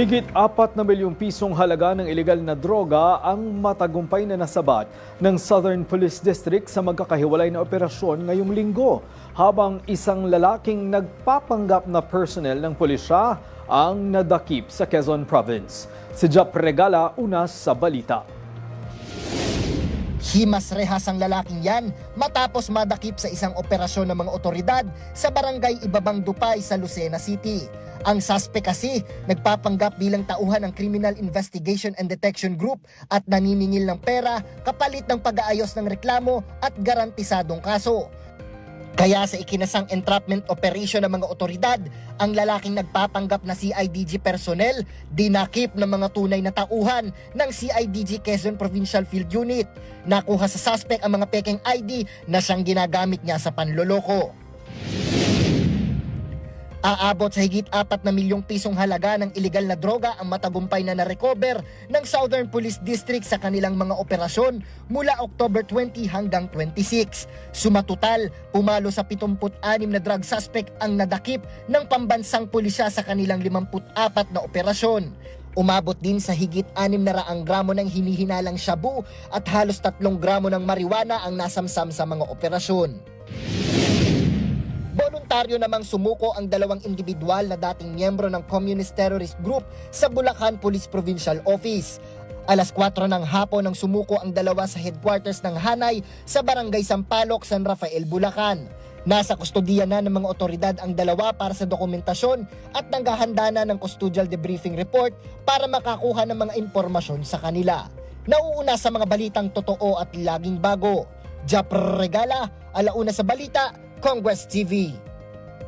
Higit apat na milyong pisong halaga ng ilegal na droga ang matagumpay na nasabat ng Southern Police District sa magkakahiwalay na operasyon ngayong linggo habang isang lalaking nagpapanggap na personnel ng pulisya ang nadakip sa Quezon Province. Si Jap Regala, una sa balita. Himas rehas ang lalaking yan matapos madakip sa isang operasyon ng mga otoridad sa barangay Ibabang Dupay sa Lucena City. Ang suspect kasi nagpapanggap bilang tauhan ng Criminal Investigation and Detection Group at naniningil ng pera kapalit ng pag-aayos ng reklamo at garantisadong kaso. Kaya sa ikinasang entrapment operation ng mga otoridad, ang lalaking nagpapanggap na CIDG personnel dinakip ng mga tunay na tauhan ng CIDG Quezon Provincial Field Unit. Nakuha sa suspect ang mga pekeng ID na siyang ginagamit niya sa panloloko. Aabot sa higit 4 na milyong pisong halaga ng iligal na droga ang matagumpay na na-recover ng Southern Police District sa kanilang mga operasyon mula October 20 hanggang 26. Sumatotal, pumalo sa 76 na drug suspect ang nadakip ng pambansang pulisya sa kanilang 54 na operasyon. Umabot din sa higit 600 gramo ng hinihinalang shabu at halos 3 gramo ng marijuana ang nasamsam sa mga operasyon. Voluntaryo namang sumuko ang dalawang individual na dating miyembro ng Communist Terrorist Group sa Bulacan Police Provincial Office. Alas 4 ng hapon nang sumuko ang dalawa sa headquarters ng Hanay sa Barangay Sampaloc, San Rafael, Bulacan. Nasa kustodiya na ng mga otoridad ang dalawa para sa dokumentasyon at nanggahanda na ng custodial debriefing report para makakuha ng mga impormasyon sa kanila. Nauuna sa mga balitang totoo at laging bago. Japr Regala, alauna sa balita, Congress TV.